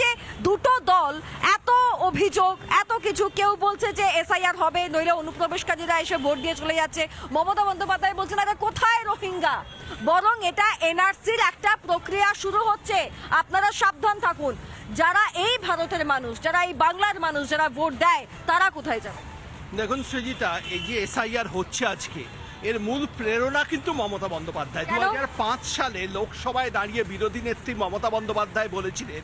যে দুটো দল এত অভিযোগ, এত কিছু, কেউ বলছে যে এসআইআর হবে, নইলে অনুপ্রবেশকারীরা এসে ভোট দিয়ে চলে যাচ্ছে। মমতা বন্দ্যোপাধ্যায় বলছেন আরে কোথায় রোহিঙ্গা? বরং এটা এনআরসির একটা প্রক্রিয়া শুরু হচ্ছে। আপনারা সাবধান থাকুন। যারা এই ভারতের মানুষ, যারা এই বাংলার মানুষ, যারা ভোট দেয়, তারা কোথায় যাবে? দেখুন, সৃজিতা, এই যে এসআইআর হচ্ছে আজকে এর মূল প্রেরণা কিন্তু মমতা বন্দ্যোপাধ্যায়। দু সালে লোকসভায় দাঁড়িয়ে বিরোধী নেত্রী মমতা বন্দ্যোপাধ্যায় বলেছিলেন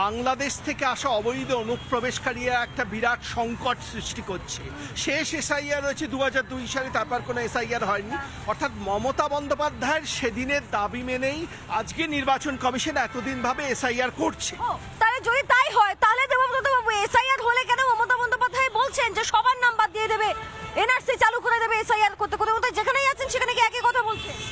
বাংলাদেশ থেকে আসা অবৈধ অনুপ্রবেশকারীরা একটা বিরাট সংকট সৃষ্টি করছে। শেষ এসআইআর হয়েছে দু দুই সালে তারপর কোনো এসআইআর হয়নি। অর্থাৎ মমতা বন্দ্যোপাধ্যায়ের সেদিনের দাবি মেনেই আজকে নির্বাচন কমিশন এতদিন ভাবে এসআইআর করছে। তাহলে যদি তাই হয় তাহলে দেবব্রত বাবু এসআইআর হলে কেন মমতা বন্দ্যোপাধ্যায় বলছেন যে সবার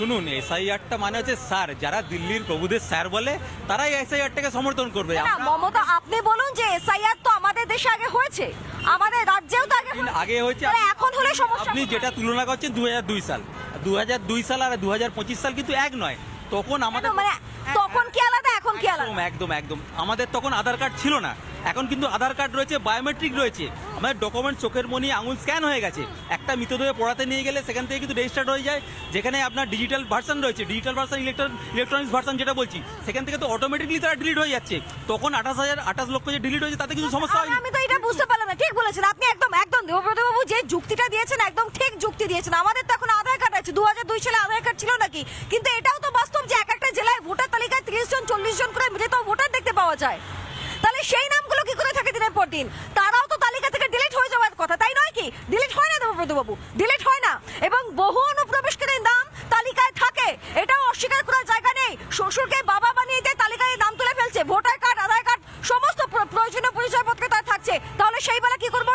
শুনুন এসআইআরটা মানে হচ্ছে স্যার। যারা দিল্লির প্রভুদের স্যার বলে তারাই এসআইআরটাকে সমর্থন করবে। না মমতা আপনি বলুন যে এসআইআর তো আমাদের দেশে আগে হয়েছে। আমাদের রাজ্যেও তো আগে হয়েছে। আগে হয়েছে এখন হলে সমস্যা আপনি যেটা তুলনা করছেন দু হাজার দুই সাল। দু হাজার দুই সাল আর দু হাজার পঁচিশ সাল কিন্তু এক নয়। তখন আমাদের মানে তখন কি আলাদা এখন কি আলাদা? একদম একদম। আমাদের তখন আধার কার্ড ছিল না। এখন কিন্তু আধার কার্ড রয়েছে বায়োমেট্রিক রয়েছে। আমাদের ডকুমেন্ট চোখের মনি আঙুল স্ক্যান হয়ে গেছে। একটা মৃতদেহে পড়াতে নিয়ে গেলে সেখান থেকে কিন্তু রেজিস্টার্ড হয়ে যায়। যেখানে আপনার ডিজিটাল ভার্সন রয়েছে digital version electron electronics version যেটা বলছি সেখান থেকে তো অটোমেটিকলি তারা ডিলিট হয়ে যাচ্ছে। তখন আঠাশ হাজার আঠাশ লক্ষ যে ডিলিট হয়েছে তাতে কিছু সমস্যা হয় আমি তো এটা বুঝতে পারলাম না ঠিক বলেছেন আপনি একদম একদম দেবব্রত বাবু যে যুক্তিটা দিয়েছেন একদম ঠিক যুক্তি দিয়েছেন। আমাদের তো এখন আধার কার্ড আছে দু হাজার দুই সালে আধার কার্ড ছিল নাকি? কিন্তু এটাও তো বাস্তব যে এক একটা জেলায় ভোটার তালিকায় তিরিশ জন চল্লিশ জন করে মৃত ভোটার দেখতে পাওয়া যায়। তাহলে সেই নামগুলো কি করে থাকে দিনের পর দিন তারাও তো তালিকা থেকে ডিলিট হয়ে যাওয়ার কথা, তাই নয় কি? ডিলিট হয় না দেবব্রত বাবু ডিলিট হয় না। এবং বহু অনুপ্রবেশকারীর নাম তালিকায় থাকে। এটাও অস্বীকার করার জায়গা নেই। শ্বশুরকে বাবা বানিয়ে দিয়ে তালিকায় নাম তুলে ফেলছে। ভোটার কার্ড আধার কার্ড সমস্ত প্র- প্রয়োজনীয় পরিচয়পত্র তার থাকছে। তাহলে সেই বেলা কি করব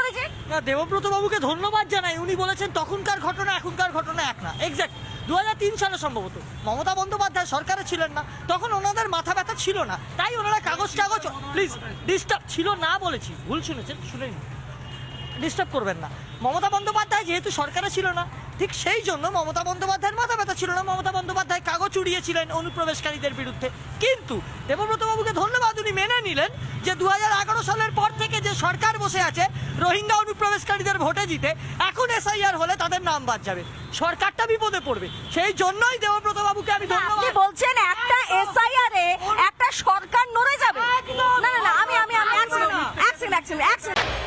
না, দেবব্রত বাবুকে ধন্যবাদ জানাই। উনি বলেছেন তখনকার ঘটনা, এখনকার ঘটনা এক না। এক্স্যাক্ট দু হাজার তিন সালে সম্ভবত মমতা বন্দ্যোপাধ্যায় সরকারে ছিলেন না। তখন ওনাদের মাথা ব্যথা ছিল না। তাই ওনারা কাগজ কাগজ প্লিজ ডিস্টার্ব ছিল না বলেছি। ভুল শুনেছেন, শুনেন। ডিস্টার্ব করবেন না। মমতা বন্দ্যোপাধ্যায় যেহেতু সরকারে ছিল না ঠিক সেই জন্য মমতা বন্দ্যোপাধ্যায়ের মাথা ব্যথা ছিল না। মমতা বন্দ্যোপাধ্যায় কাগজ উড়িয়েছিলেন অনুপ্রবেশকারীদের বিরুদ্ধে। কিন্তু দেবব্রত বাবুকে ধন্যবাদ উনি মেনে নিলেন যে দুহাজার এগারো সালের পর থেকে যে সরকার বসে আছে রোহিঙ্গা অনুপ্রবেশকারীদের ভোটে জিতে এখন এসআইআর হলে তাদের নাম বাদ যাবে। সরকারটা বিপদে পড়বে। সেই জন্যই দেবব্রত বাবুকে আমি ধন্যবাদ বলছেন একটা এসআইআর এ একটা সরকার নড়ে যাবে না না না আমি আমি আমি এক সেকেন্ড এক সেকেন্ড এক সেকেন্ড এক সেকেন্ড